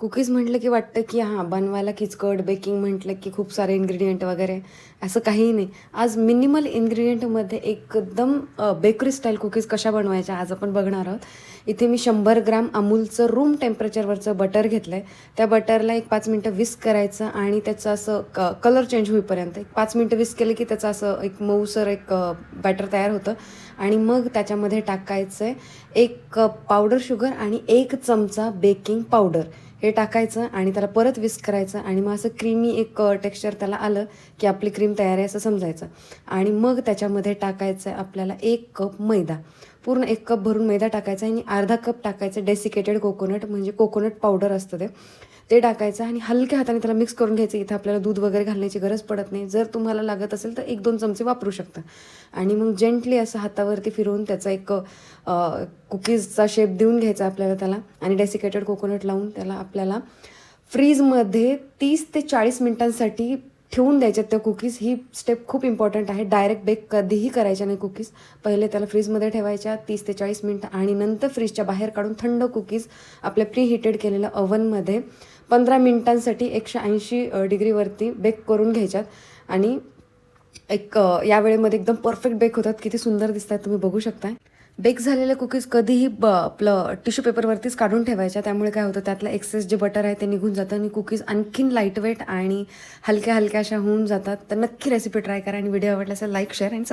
Cookies म्हटलं की वाटतं की हां बनवायला किचकट बेकिंग म्हटलं की खूप सारे इन्ग्रेडियंट वगैरे असं काहीही नाही. आज मिनिमल इन्ग्रेडियंटमध्ये एकदम बेकरी स्टाईल कुकीज कशा बनवायच्या आज आपण बघणार आहोत. इथे मी शंभर ग्राम अमूलचं रूम टेम्परेचरवरचं बटर घेतलं आहे त्या बटरला एक पाच मिनटं विस्क करायचं आणि त्याचं असं क कलर चेंज होईपर्यंत एक पाच मिनटं विस्क केलं की त्याचं असं एक मऊसर एक बॅटर तयार होतं. आणि मग त्याच्यामध्ये टाकायचं आहे एक पावडर शुगर आणि एक चमचा बेकिंग पावडर हे टाकायचं आणि त्याला परत विस्क करायचं आणि मग असं क्रीमी एक टेक्स्चर त्याला आलं की आपली क्रीम तयार आहे असं समजायचं. आणि मग त्याच्यामध्ये टाकायचं आहे आपल्याला एक कप मैदा. पूर्ण एक कप भरून मैदा टाकायचा आणि अर्धा कप टाकायचं डेसिकेटेड कोकोनट म्हणजे कोकोनट पावडर असतं ते. ते टाकायचं आणि हलक्या हाताने त्याला मिक्स करून घ्यायचं. इथं आपल्याला दूध वगैरे घालण्याची गरज पडत नाही. जर तुम्हाला लागत असेल तर एक दोन चमचे वापरू शकता. आणि मग जेंटली असं हातावरती फिरवून त्याचा एक कुकीजचा शेप देऊन घ्यायचा आपल्याला त्याला. आणि डेसिकेटेड कोकोनट लावून त्याला आपल्याला फ्रीजमध्ये तीस ते चाळीस मिनिटांसाठी ठेवून द्यायच्यात त्या कुकीज ही स्टेप खूप इम्पॉर्टंट आहे. डायरेक्ट बेक कधीही करायच्या नाही कुकीज पहिले त्याला फ्रीजमध्ये ठेवायच्या तीस ते चाळीस मिनटं आणि नंतर फ्रीजच्या बाहेर काढून थंड कुकीज आपल्या प्री हिटेड केलेल्या ओव्हनमध्ये पंधरा मिनिटांसाठी एकशे ऐंशी डिग्रीवरती बेक करून घ्यायच्यात. आणि एक या वेळेमध्ये एकदम परफेक्ट बेक होतात. किती सुंदर दिसतात तुम्ही बघू शकताय. बेक झालेले कुकीज कधीही ब आपलं टिश्यू पेपरवरतीच काढून ठेवायच्या. त्यामुळे काय होतं त्यातलं एक्सेस जे बटर आहे ते निघून जातं आणि कुकीज आणखीन लाईटवेट आणि हलक्या हलक्या अशा होऊन जातात. तर नक्की रेसिपी ट्राय करा आणि व्हिडिओ आवडला असेल लाईक शेअर आणि